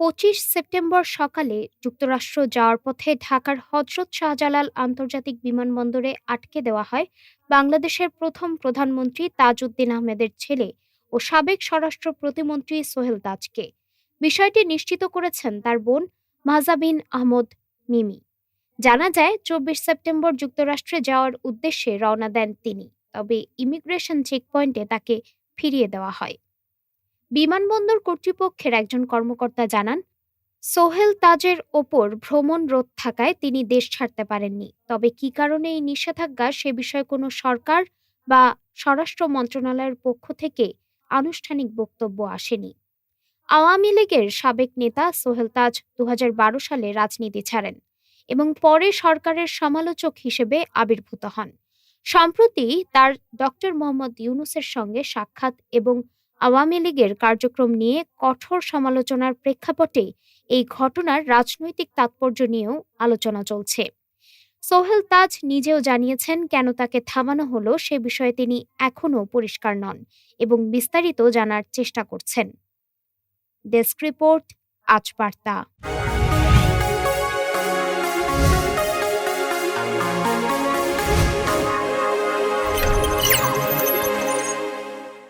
পঁচিশ সেপ্টেম্বর সকালে যুক্তরাষ্ট্র যাওয়ার পথে ঢাকার হজরত শাহজালাল আন্তর্জাতিক বিমানবন্দরে আটকে দেওয়া হয়। বাংলাদেশের প্রথম প্রধানমন্ত্রী তাজউদ্দিন আহমেদের ছেলে ও সাবেক স্বরাষ্ট্র প্রতিমন্ত্রী সোহেল তাজকে। বিষয়টি নিশ্চিত করেছেন তার বোন মাহজাবিন আহমদ মিমি। জানা যায়, চব্বিশ সেপ্টেম্বর যুক্তরাষ্ট্রে যাওয়ার উদ্দেশ্যে রওনা দেন তিনি, তবে ইমিগ্রেশন চেকপয়েন্টে তাকে ফিরিয়ে দেওয়া হয়। বিমানবন্দর কর্তৃপক্ষের একজন কর্মকর্তা জানান, সোহেল তাজের ওপর ভ্রমণ রোধ থাকায় তিনি দেশ ছাড়তে পারেননি। তবে কি কারণে এই নিষেধাজ্ঞা সে বিষয়ে কোনো সরকার বা স্বরাষ্ট্র মন্ত্রণালয়ের পক্ষ থেকে আনুষ্ঠানিক বক্তব্য আসেনি। আওয়ামী লীগের সাবেক নেতা সোহেল তাজ দু হাজার বারো সালে রাজনীতি ছাড়েন এবং পরে সরকারের সমালোচক হিসেবে আবির্ভূত হন। সম্প্রতি তার ডক্টর মোহাম্মদ ইউনুসের সঙ্গে সাক্ষাৎ এবং আওয়ামী লীগের কার্যক্রম নিয়ে কঠোর সমালোচনার প্রেক্ষাপটে এই ঘটনার রাজনৈতিক তাৎপর্য নিয়েও আলোচনা চলছে। সোহেল তাজ নিজেও জানিয়েছেন কেন তাকে থামানো হলো সে বিষয়ে তিনি এখনও পরিষ্কার নন এবং বিস্তারিত জানার চেষ্টা করছেন। ডেস্ক রিপোর্ট, আজ বার্তা।